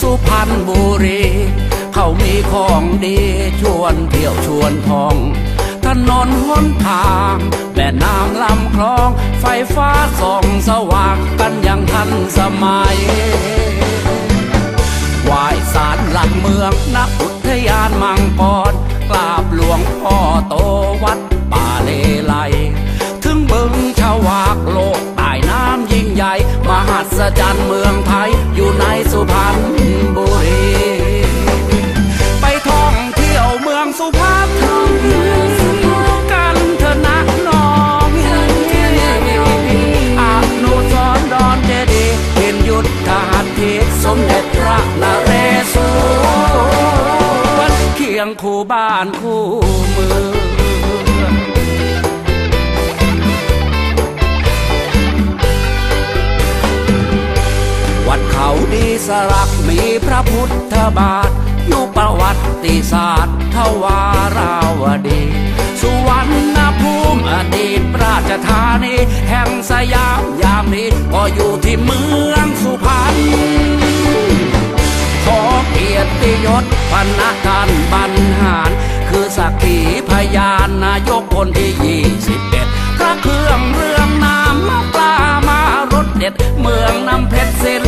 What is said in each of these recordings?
สุพรรณบุรี เขามีของดีชวนเที่ยวชวนทอง ถนนหนทางแม่น้ำลำคลอง ไฟฟ้าส่องสว่างกันอย่างทันสมัยไหวายสารหลักเมืองณอุทยานมังกร ใหญ่มหัศจรรย์เมืองไทยอยู่ในสุพรรณบุรีไปท่องเที่ยวเมืองสุพรรณกันเถอะนะน้องอนุสรณ์ดอนเจดีเห็นยุทธหัตถีสมเด็จพระนเรศวรเคียงคู่บ้านคู่เมือง สลักมีพระพุทธบาท อยู่ประวัติศาสตร์ทวาราวดี สุวรรณภูมิอดีตราชธานี แห่งสยามยามนี้ก็อยู่ที่เมืองสุพรรณขอเกียรติยศพนักการบรรหาร คือสักขีพยานนายกคนที่ยี่สิบเอ็ดพระเครื่องเรื่องนามมาปลามารถเด็ด เมืองน้ำเพชรศิลปิน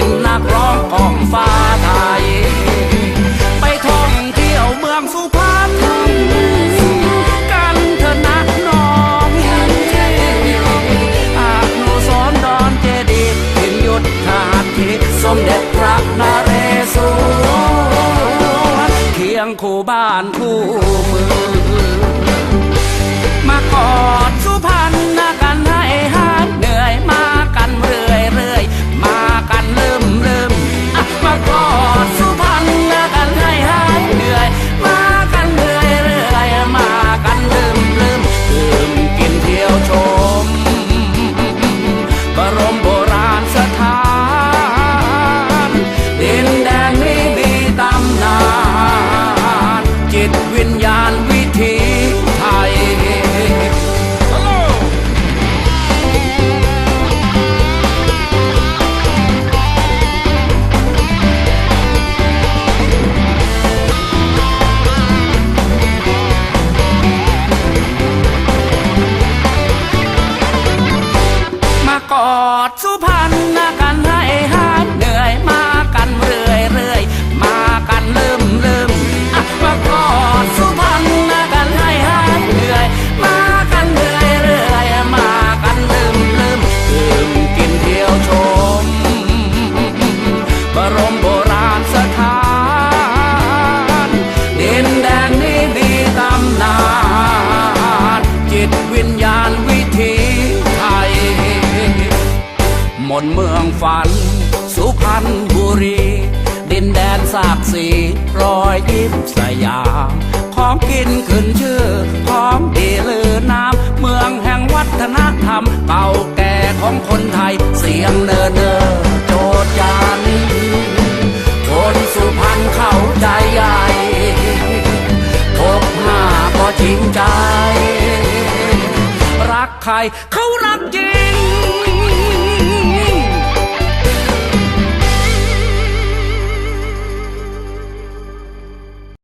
ถิ่นนักร้องของฟ้าไทย ไปท่องเที่ยวเมืองสุพรรณกันเถอะนะน้องอนุสรณ์ดอนเจดีย์ถินยุทธาธิสมเด็จพระนเรศวรเคียงคู่บ้านคู่ นเมืองฝัน สุพรรณบุรี ดินแดนสากสีรอยยิ้มสยาม ของกินขึ้นชื่อ ของดีลือน้ำ เมืองแห่งวัฒนธรรม เก่าแก่ของคนไทย เสียงเนอเนอโจดยันคนสุพรรณเข้าใจใหญ่พบหน้าก็จริงใจ รักใครเขารักจริง